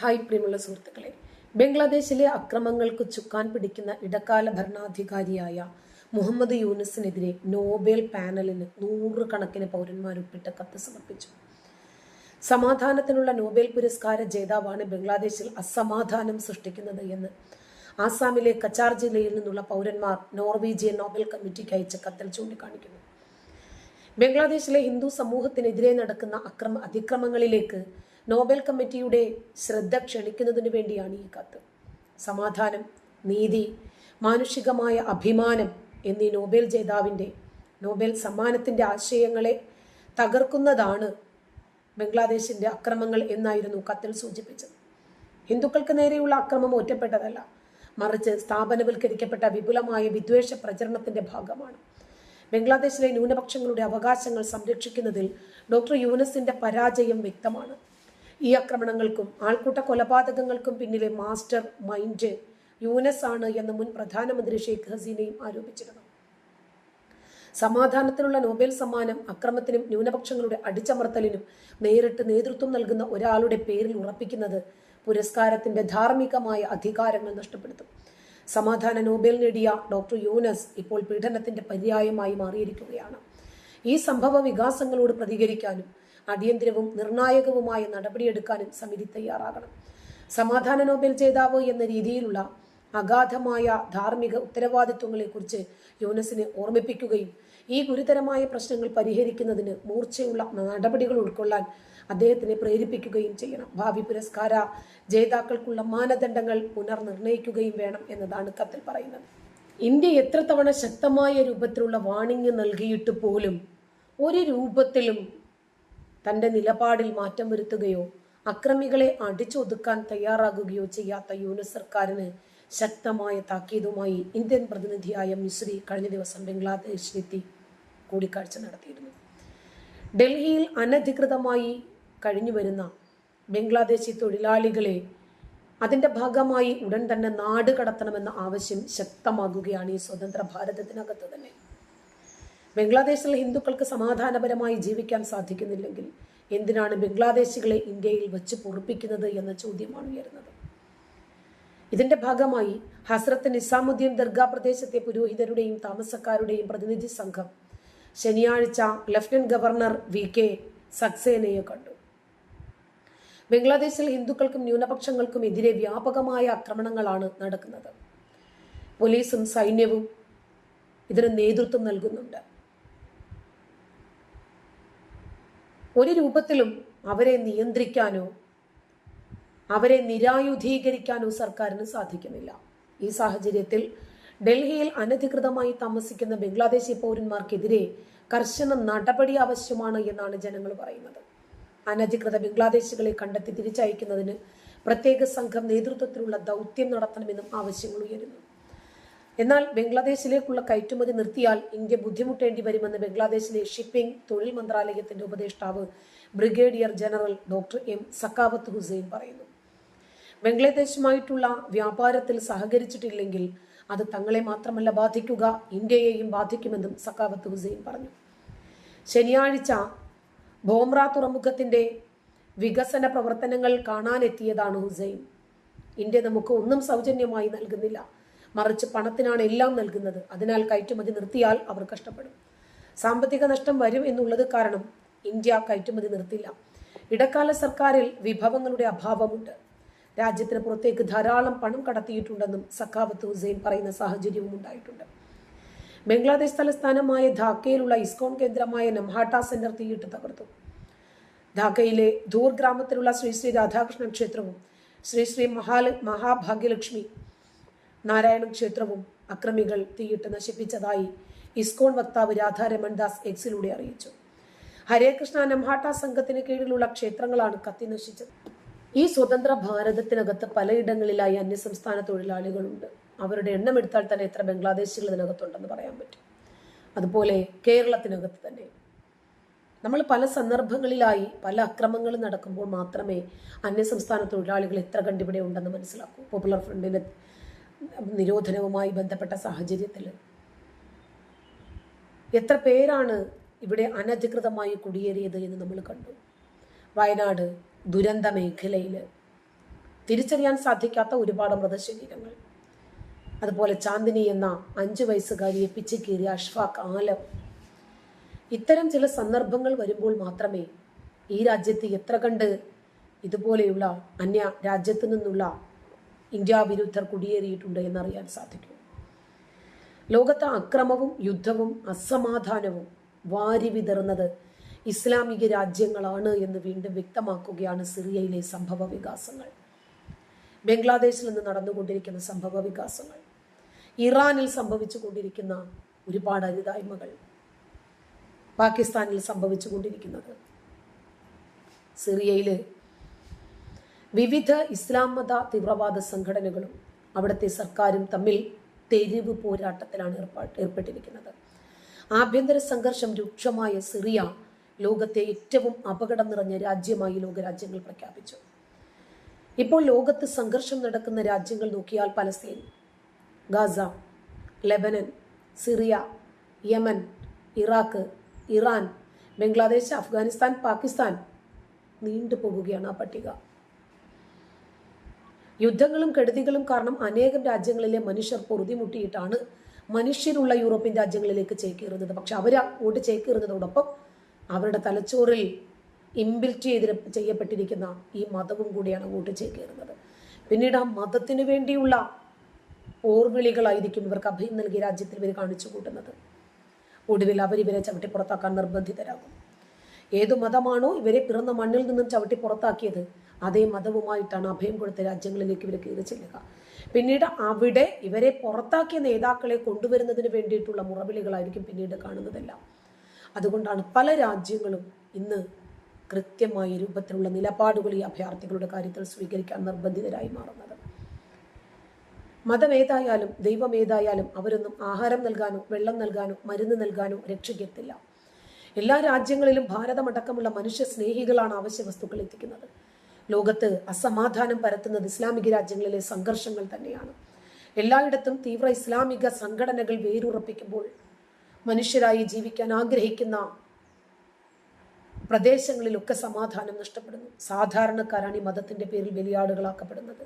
Hi പ്രിയമുള്ള സുഹൃത്തുക്കളെ. ബംഗ്ലാദേശിലെ അക്രമങ്ങൾക്ക് ചുക്കാൻ പിടിക്കുന്ന ഇടക്കാല ഭരണാധികാരിയായ മുഹമ്മദ് യൂനിസിനെതിരെ നോബൽ പാനലിന് നൂറുകണക്കിന് പൗരന്മാർ ഒപ്പിട്ട കത്ത് സമർപ്പിച്ചു. സമാധാനത്തിനുള്ള നോബൽ പുരസ്കാര ജേതാവാണ് ബംഗ്ലാദേശിൽ അസമാധാനം സൃഷ്ടിക്കുന്നത് എന്ന് ആസാമിലെ കച്ചാർ ജില്ലയിൽ നിന്നുള്ള പൗരന്മാർ നോർവീജിയൻ നോബൽ കമ്മിറ്റിക്ക് അയച്ച കത്തിൽ ചൂണ്ടിക്കാണിക്കുന്നു. ബംഗ്ലാദേശിലെ ഹിന്ദു സമൂഹത്തിനെതിരെ നടക്കുന്ന അക്രമ അതിക്രമങ്ങളിലേക്ക് നോബൽ കമ്മിറ്റിയുടെ ശ്രദ്ധ ക്ഷണിക്കുന്നതിനു വേണ്ടിയാണ് ഈ കത്ത്. സമാധാനം നീതി മാനുഷികമായ അഭിമാനം എന്നീ നോബൽ ജേതാവിന്റെ നോബൽ സമ്മാനത്തിന്റെ ആശയങ്ങളെ തകർക്കുന്നതാണ് ബംഗ്ലാദേശിന്റെ അക്രമങ്ങൾ എന്നായിരുന്നു കത്തിൽ സൂചിപ്പിച്ചത്. ഹിന്ദുക്കൾക്ക് നേരെയുള്ള അക്രമം ഒറ്റപ്പെട്ടതല്ല മറിച്ച് സ്ഥാപനവൽക്കരിക്കപ്പെട്ട വിപുലമായ വിദ്വേഷ പ്രചരണത്തിന്റെ ഭാഗമാണ്. ബംഗ്ലാദേശിലെ ന്യൂനപക്ഷങ്ങളുടെ അവകാശങ്ങൾ സംരക്ഷിക്കുന്നതിൽ ഡോക്ടർ യൂനസിന്റെ പരാജയം വ്യക്തമാണ്. ഈ ആക്രമണങ്ങൾക്കും ആൾക്കൂട്ട കൊലപാതകങ്ങൾക്കും പിന്നിലെ മാസ്റ്റർ മൈൻഡ് യൂനസ് ആണ് എന്ന് മുൻ പ്രധാനമന്ത്രി ഷെയ്ഖ് ഹസീനയും ആരോപിച്ചിരുന്നു. സമാധാനത്തിനുള്ള നോബൽ സമ്മാനം അക്രമത്തിനും ന്യൂനപക്ഷങ്ങളുടെ അടിച്ചമർത്തലിനും നേരിട്ട് നേതൃത്വം നൽകുന്ന ഒരാളുടെ പേരിൽ ഉറപ്പിക്കുന്നത് പുരസ്കാരത്തിന്റെ ധാർമ്മികമായ അധികാരങ്ങൾ നഷ്ടപ്പെടുത്തും. സമാധാന നോബൽ നേടിയ ഡോക്ടർ യൂനസ് ഇപ്പോൾ പീഡനത്തിന്റെ പര്യായമായി മാറിയിരിക്കുകയാണ്. ഈ സംഭവ വികാസങ്ങളോട് പ്രതികരിക്കാനും അടിയന്തരവും നിർണായകവുമായ നടപടിയെടുക്കാനും സമിതി തയ്യാറാകണം. സമാധാന നോബൽ ജേതാവ് എന്ന രീതിയിലുള്ള അഗാധമായ ധാർമ്മിക ഉത്തരവാദിത്വങ്ങളെക്കുറിച്ച് യൂനസിനെ ഓർമ്മിപ്പിക്കുകയും ഈ ഗുരുതരമായ പ്രശ്നങ്ങൾ പരിഹരിക്കുന്നതിന് മൂർച്ചയുള്ള നടപടികൾ ഉൾക്കൊള്ളാൻ അദ്ദേഹത്തിനെ പ്രേരിപ്പിക്കുകയും ചെയ്യണം. ഭാവി പുരസ്കാര ജേതാക്കൾക്കുള്ള മാനദണ്ഡങ്ങൾ പുനർനിർണയിക്കുകയും വേണം എന്നതാണ് കത്തിൽ പറയുന്നത്. ഇന്ത്യ എത്ര തവണ ശക്തമായ രൂപത്തിലുള്ള വാണിംഗ് നൽകിയിട്ട് പോലും ഒരു രൂപത്തിലും തന്റെ നിലപാടിൽ മാറ്റം വരുത്തുകയോ അക്രമികളെ അടിച്ചൊതുക്കാൻ തയ്യാറാകുകയോ ചെയ്യാത്ത യൂനസ് സർക്കാരിന് ശക്തമായ താക്കീതുമായി ഇന്ത്യൻ പ്രതിനിധിയായ മിശ്രി കഴിഞ്ഞ ദിവസം ബംഗ്ലാദേശിലെത്തി കൂടിക്കാഴ്ച നടത്തിയിരുന്നു. ഡൽഹിയിൽ അനധികൃതമായി കഴിഞ്ഞു വരുന്ന ബംഗ്ലാദേശി തൊഴിലാളികളെ അതിന്റെ ഭാഗമായി ഉടൻ തന്നെ നാട് കടത്തണമെന്ന ആവശ്യം ശക്തമാകുകയാണ് ഈ സ്വതന്ത്ര ഭാരതത്തിനകത്ത് തന്നെ. ബംഗ്ലാദേശിലെ ഹിന്ദുക്കൾക്ക് സമാധാനപരമായി ജീവിക്കാൻ സാധിക്കുന്നില്ലെങ്കിൽ എന്തിനാണ് ബംഗ്ലാദേശികളെ ഇന്ത്യയിൽ വെച്ച് പൊറുപ്പിക്കുന്നത് എന്ന ചോദ്യമാണ് ഉയരുന്നത്. ഇതിന്റെ ഭാഗമായി ഹസ്രത്ത് നിസാമുദ്ദീൻ ദർഗാ പ്രദേശത്തെ പുരോഹിതരുടെയും താമസക്കാരുടെയും പ്രതിനിധി സംഘം ശനിയാഴ്ച ലഫ്റ്റനന്റ് ഗവർണർ വി കെ സക്സേനയെ കണ്ടു. ബംഗ്ലാദേശിൽ ഹിന്ദുക്കൾക്കും ന്യൂനപക്ഷങ്ങൾക്കും എതിരെ വ്യാപകമായ ആക്രമണങ്ങളാണ് നടക്കുന്നത്. പോലീസും സൈന്യവും ഇതിന് നേതൃത്വം നൽകുന്നുണ്ട്. ഒരു രൂപത്തിലും അവരെ നിയന്ത്രിക്കാനോ അവരെ നിരായുധീകരിക്കാനോ സർക്കാരിന് സാധിക്കുന്നില്ല. ഈ സാഹചര്യത്തിൽ ഡൽഹിയിൽ അനധികൃതമായി താമസിക്കുന്ന ബംഗ്ലാദേശി പൗരന്മാർക്കെതിരെ കർശന നടപടി ആവശ്യമാണ് എന്നാണ് ജനങ്ങൾ പറയുന്നത്. അനധികൃത ബംഗ്ലാദേശികളെ കണ്ടെത്തി തിരിച്ചയക്കുന്നതിന് പ്രത്യേക സംഘം നേതൃത്വത്തിലുള്ള ദൗത്യം നടത്തണമെന്നും ആവശ്യങ്ങൾ ഉയരുന്നു. എന്നാൽ ബംഗ്ലാദേശിലേക്കുള്ള കയറ്റുമതി നിർത്തിയാൽ ഇന്ത്യ ബുദ്ധിമുട്ടേണ്ടി വരുമെന്ന് ബംഗ്ലാദേശിലെ ഷിപ്പിംഗ് തൊഴിൽ മന്ത്രാലയത്തിന്റെ ഉപദേഷ്ടാവ് brigadier general doctor M Sakhawat Hussain പറയുന്നു. ബംഗ്ലാദേശുമായിട്ടുള്ള വ്യാപാരത്തിൽ സഹകരിച്ചിട്ടില്ലെങ്കിൽ അത് തങ്ങളെ മാത്രമല്ല ബാധിക്കുക ഇന്ത്യയെയും ബാധിക്കുമെന്നും സക്കാവത്ത് ഹുസൈൻ പറഞ്ഞു. ശനിയാഴ്ച ബോംറ തുറമുഖത്തിന്റെ വികസന പ്രവർത്തനങ്ങൾ കാണാനെത്തിയതാണ് ഹുസൈൻ. ഇന്ത്യ നമുക്ക് ഒന്നും സൗജന്യമായി നൽകുന്നില്ല. മറിച്ച് പണത്തിനാണ് എല്ലാം നൽകുന്നത്. അതിനാൽ കയറ്റുമതി നിർത്തിയാൽ അവർ കഷ്ടപ്പെടും. സാമ്പത്തിക നഷ്ടം വരും എന്നുള്ളത് കാരണം ഇന്ത്യ കയറ്റുമതി നിർത്തില്ല. ഇടക്കാല സർക്കാരിൽ വിഭവങ്ങളുടെ അഭാവമുണ്ട്. രാജ്യത്തിന് പുറത്തേക്ക് ധാരാളം പണം കടത്തിയിട്ടുണ്ടെന്നും സഖാവത്ത് ഹുസൈൻ പറയുന്ന സാഹചര്യവും ഉണ്ടായിട്ടുണ്ട്. ബംഗ്ലാദേശ് തലസ്ഥാനമായ ധാക്കയിലുള്ള ഇസ്കോൺ കേന്ദ്രമായ നംഹാട്ട സെന്റർ തീയിട്ട് തകർത്തു. ധാക്കയിലെ ധൂർ ഗ്രാമത്തിലുള്ള ശ്രീ ശ്രീ രാധാകൃഷ്ണൻ ക്ഷേത്രവും ശ്രീ ശ്രീ മഹാല മഹാഭാഗ്യലക്ഷ്മി നാരായണ ക്ഷേത്രവും അക്രമികൾ തീയിട്ട് നശിപ്പിച്ചതായി ഇസ്കോൺ വക്താവ് രാധാരമൺ ദാസ് എക്സിലൂടെ അറിയിച്ചു. ഹരേ കൃഷ്ണ നംഹാട്ട സംഘത്തിന് കീഴിലുള്ള ക്ഷേത്രങ്ങളാണ് കത്തി നശിച്ചത്. ഈ സ്വതന്ത്ര ഭാരതത്തിനകത്ത് പലയിടങ്ങളിലായി അന്യസംസ്ഥാന തൊഴിലാളികളുണ്ട്. അവരുടെ എണ്ണം എടുത്താൽ തന്നെ എത്ര ബംഗ്ലാദേശികൾ ഇതിനകത്തുണ്ടെന്ന് പറയാൻ പറ്റും. അതുപോലെ കേരളത്തിനകത്ത് തന്നെ. നമ്മൾ പല സന്ദർഭങ്ങളിലായി പല അക്രമങ്ങളും നടക്കുമ്പോൾ മാത്രമേ അന്യസംസ്ഥാന തൊഴിലാളികൾ എത്ര കണ്ടിവിടെ ഉണ്ടെന്ന് മനസ്സിലാക്കൂ. പോപ്പുലർ ഫ്രണ്ടിന്റെ നിരോധനവുമായി ബന്ധപ്പെട്ട സാഹചര്യത്തിൽ. എത്ര പേരാണ് ഇവിടെ അനധികൃതമായി കുടിയേറിയത് എന്ന് നമ്മൾ കണ്ടു. വയനാട് ദുരന്ത മേഖലയിൽ തിരിച്ചറിയാൻ സാധിക്കാത്ത ഒരുപാട് മൃതശരീരങ്ങൾ. അതുപോലെ ചാന്ദിനി എന്ന അഞ്ചു വയസ്സുകാരിയെ പിച്ചിക്കീറിയ അഷ്ഫാഖ് ആലം. ഇത്തരം ചില സന്ദർഭങ്ങൾ വരുമ്പോൾ മാത്രമേ ഈ രാജ്യത്ത് എത്ര കണ്ട് ഇതുപോലെയുള്ള അന്യ രാജ്യത്തു നിന്നുള്ള ഇന്ത്യ വിരുദ്ധർ കുടിയേറിയിട്ടുണ്ട് എന്നറിയാൻ സാധിക്കും. ലോകത്തെ അക്രമവും യുദ്ധവും അസമാധാനവും വാരി വിതറുന്നത് ഇസ്ലാമിക രാജ്യങ്ങളാണ് എന്ന് വീണ്ടും വ്യക്തമാക്കുകയാണ് സിറിയയിലെ സംഭവ വികാസങ്ങൾ. ബംഗ്ലാദേശിൽ നിന്ന് നടന്നുകൊണ്ടിരിക്കുന്ന സംഭവ വികാസങ്ങൾ. ഇറാനിൽ സംഭവിച്ചു കൊണ്ടിരിക്കുന്ന ഒരുപാട് അരുതായ്മകൾ. പാകിസ്ഥാനിൽ സംഭവിച്ചു കൊണ്ടിരിക്കുന്നത്. സിറിയയിൽ വിവിധ ഇസ്ലാം മത തീവ്രവാദ സംഘടനകളും അവിടുത്തെ സർക്കാരും തമ്മിൽ തെരുവ് പോരാട്ടത്തിലാണ് ഏർപ്പാ- ഏർപ്പെട്ടിരിക്കുന്നത്. ആഭ്യന്തര സംഘർഷം രൂക്ഷമായ സിറിയ ലോകത്തെ ഏറ്റവും അപകടം നിറഞ്ഞ രാജ്യമായി ലോകരാജ്യങ്ങൾ പ്രഖ്യാപിച്ചു. ഇപ്പോൾ ലോകത്ത് സംഘർഷം നടക്കുന്ന രാജ്യങ്ങൾ നോക്കിയാൽ Palestine Gaza Lebanon Syria Yemen Iraq Iran Bangladesh Afghanistan Pakistan നീണ്ടുപോകുകയാണ് ആ പട്ടിക. യുദ്ധങ്ങളും കെടുതികളും കാരണം അനേകം രാജ്യങ്ങളിലെ മനുഷ്യർ പൊറുതിമുട്ടിയിട്ടാണ് മനുഷ്യരുള്ള യൂറോപ്യൻ രാജ്യങ്ങളിലേക്ക് ചേക്കേറുന്നത്. പക്ഷെ അവർ അങ്ങോട്ട് ചേക്കേറുന്നതോടൊപ്പം അവരുടെ തലച്ചോറിൽ ഇമ്പിൽറ്റ് ചെയ്ത് ചെയ്യപ്പെട്ടിരിക്കുന്ന ഈ മതവും കൂടിയാണ് അങ്ങോട്ട് ചേക്കേറുന്നത്. പിന്നീട് ആ മതത്തിനു വേണ്ടിയുള്ള ഓർവിളികളായിരിക്കും ഇവർക്ക് അഭയം നൽകി രാജ്യത്തിൽ ഇവർ കാണിച്ചു കൂട്ടുന്നത് ഒടുവിൽ ഇവരെ ചവിട്ടി പുറത്താക്കാൻ നിർബന്ധിതരാകും. ഏതു മതമാണോ ഇവരെ പിറന്ന മണ്ണിൽ നിന്നും ചവിട്ടി പുറത്താക്കിയത് അതേ മതവുമായിട്ടാണ് അഭയം കൊടുത്ത രാജ്യങ്ങളിലേക്ക് ഇവർ കയറി ചെല്ലുക. പിന്നീട് അവിടെ ഇവരെ പുറത്താക്കിയ നേതാക്കളെ കൊണ്ടുവരുന്നതിന് വേണ്ടിയിട്ടുള്ള മുറവിളികളായിരിക്കും പിന്നീട് കാണുന്നതെല്ലാം. അതുകൊണ്ടാണ് പല രാജ്യങ്ങളും ഇന്ന് കൃത്യമായ രൂപത്തിലുള്ള നിലപാടുകൾ ഈ അഭയാർത്ഥികളുടെ കാര്യത്തിൽ സ്വീകരിക്കാൻ നിർബന്ധിതരായി മാറുന്നത്. മതമേതായാലും ദൈവമേതായാലും അവരൊന്നും ആഹാരം നൽകാനോ വെള്ളം നൽകാനോ മരുന്ന് നൽകാനോ രക്ഷിക്കത്തില്ല. എല്ലാ രാജ്യങ്ങളിലും ഭാരതമടക്കമുള്ള മനുഷ്യ സ്നേഹികളാണ് അവശ്യ വസ്തുക്കൾ എത്തിക്കുന്നത്. ലോകത്ത് അസമാധാനം പരത്തുന്നത് ഇസ്ലാമിക രാജ്യങ്ങളിലെ സംഘർഷങ്ങൾ തന്നെയാണ്. എല്ലായിടത്തും തീവ്ര ഇസ്ലാമിക സംഘടനകൾ വേരുറപ്പിക്കുമ്പോൾ മനുഷ്യരായി ജീവിക്കാൻ ആഗ്രഹിക്കുന്ന പ്രദേശങ്ങളിലൊക്കെ സമാധാനം നഷ്ടപ്പെടുന്നു. സാധാരണക്കാരാണ് ഈ മതത്തിന്റെ പേരിൽ ബലിയാടുകളാക്കപ്പെടുന്നത്.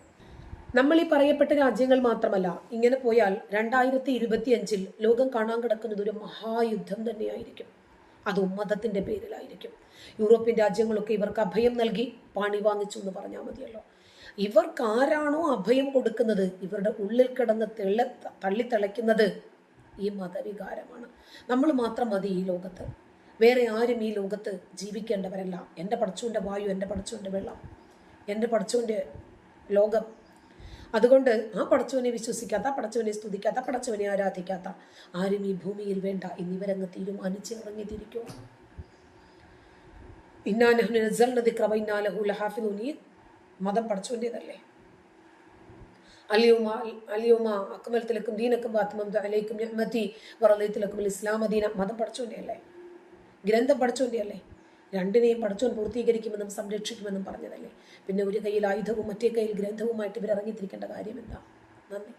നമ്മൾ ഈ പറയപ്പെട്ട രാജ്യങ്ങൾ മാത്രമല്ല ഇങ്ങനെ പോയാൽ രണ്ടായിരത്തി ഇരുപത്തിയഞ്ചിൽ ലോകം കാണാൻ കിടക്കുന്നത് ഒരു മഹായുദ്ധം തന്നെയായിരിക്കും. അതും മതത്തിന്റെ പേരിലായിരിക്കും. യൂറോപ്യൻ രാജ്യങ്ങളൊക്കെ ഇവർക്ക് അഭയം നൽകി പണി വാങ്ങിച്ചു എന്ന് പറഞ്ഞാൽ മതിയല്ലോ. ഇവർക്ക് ആരാണോ അഭയം കൊടുക്കുന്നത്? ഇവരുടെ ഉള്ളിൽ കിടന്ന് തെള്ള തള്ളിത്തളയ്ക്കുന്നത് ഈ മതവികാരമാണ്. നമ്മൾ മാത്രം മതി ഈ ലോകത്ത്. വേറെ ആരും ഈ ലോകത്ത് ജീവിക്കേണ്ടവരല്ല. എന്റെ പടച്ചുവിന്റെ വായു എന്റെ പടച്ചുവിന്റെ വെള്ളം എന്റെ പടച്ചുവിന്റെ ലോകം അതുകൊണ്ട് ആ പടച്ചവനെ വിശ്വസിക്കാത്ത പടച്ചവനെ സ്തുതിക്കാത്ത പടച്ചവനെ ആരാധിക്കാത്ത ആരും ഈ ഭൂമിയിൽ വേണ്ട എന്നിവരങ്ങ് തീരുമാനിച്ച് ഇറങ്ങിത്തിരിക്കും ഇന്നാനഹുലഹാഫിനു മതം പടച്ചവന്റെതല്ലേ അലിയുമ അലിയുമ അക്മലത്തിലക്കും ദീനക്കും ബാത്മം അലൈക്കും ഞമ്മത്തി വറലയത്തിലക്കും ഇസ്ലാം ദീന. മതം പടച്ചവന്റെ അല്ലേ ഗ്രന്ഥം പടച്ചവന്റെ അല്ലേ രണ്ടിനെയും പടച്ചോൻ പൂർത്തീകരിക്കുമെന്നും സംരക്ഷിക്കുമെന്നും പറഞ്ഞതല്ലേ? പിന്നെ ഒരു കയ്യിൽ ആയുധവും മറ്റേ കയ്യിൽ ഗ്രന്ഥവുമായിട്ട് ഇവർ ഇറങ്ങിത്തിരിക്കേണ്ട കാര്യം എന്താ? നന്ദി.